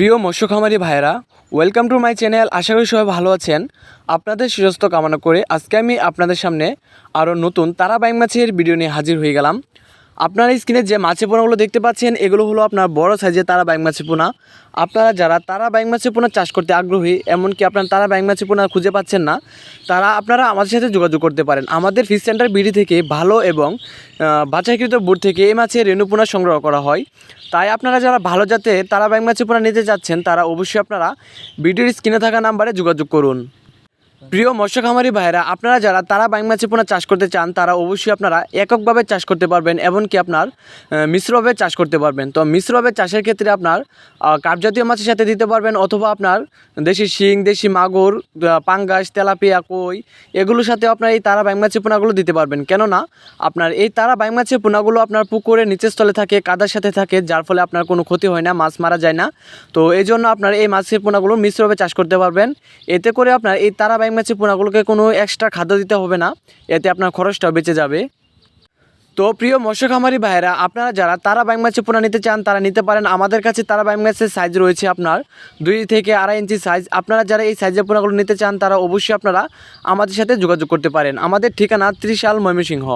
প্রিয় মৎস্য খামারি ভাইরা ওয়েলকাম টু মাই চ্যানেল আশা করি সবাই ভালো আছেন। আপনাদের সুস্বাস্থ্য কামনা করে আজকে আমি আপনাদের সামনে আরও নতুন তারা বাইং মাছের ভিডিও নিয়ে হাজির হয়ে গেলাম। আপনারা স্ক্রিনে যে মাছের পোনাগুলো দেখতে পাচ্ছেন, এগুলো হলো আপনার বড় সাইজের তারা বাইং মাছের পোনা। আপনারা যারা তারা বাইং মাছের পোনা চাষ করতে আগ্রহী, এমনকি আপনারা তারা বাইং মাছের পোনা খুঁজে পাচ্ছেন না, তারা আপনারা আমাদের সাথে যোগাযোগ করতে পারেন। আমাদের ফিশ সেন্টার বিডি থেকে ভালো এবং বাছাইকৃত বোর্ড থেকে এই মাছের রেণুপোনা সংগ্রহ করা হয়। তাই আপনারা যারা ভালো জাতের তারা ব্যাংক মাছের পোনা নিতে যাচ্ছেন, তারা অবশ্যই আপনারা ভিডিওর স্ক্রিনে থাকা নাম্বারে যোগাযোগ করুন। প্রিয় মৎস্য খামারি ভাইরা আপনারা যারা তারা বাইং মাছের পোনা চাষ করতে চান, তারা অবশ্যই আপনারা এককভাবে চাষ করতে পারবেন এমনকি আপনার মিশ্রভাবে চাষ করতে পারবেন। তো মিশ্রভাবে চাষের ক্ষেত্রে আপনার কাপজাতীয় মাছের সাথে দিতে পারবেন অথবা আপনার দেশি শিং, দেশি মাগুর পাঙ্গাস, তেলাপিয়া, কই, এগুলোর সাথে আপনার এই তারা বাইং মাছের পোনাগুলো দিতে পারবেন। কেননা, আপনার এই তারা বাইং মাছের পোনাগুলো আপনার পুকুরে নিচের স্থলে থাকে, কাদার সাথে থাকে, যার ফলে আপনার কোনো ক্ষতি হয় না, মাছ মারা যায় না। তো এই জন্য আপনার এই মাছের পোনাগুলো মিশ্রভাবে চাষ করতে পারবেন। এতে করে আপনার এই তারা বাইং মাছের পোনাগুলোকে কোনো এক্সট্রা খাদ্য দিতে হবে না। এতে আপনার খরচটাও বেঁচে যাবে। তো প্রিয় মৎস্য খামারি ভাইরা আপনারা যারা তারা বাইং মাছের পোনা নিতে চান, তারা নিতে পারেন। আমাদের কাছে তারা বাইং মাছের সাইজ রয়েছে আপনার দুই থেকে আড়াই ইঞ্চি সাইজ আপনারা যারা এই সাইজের পোনাগুলো নিতে চান, তারা অবশ্যই আপনারা আমাদের সাথে যোগাযোগ করতে পারেন। আমাদের ঠিকানা ত্রিশাল ময়মনসিংহ।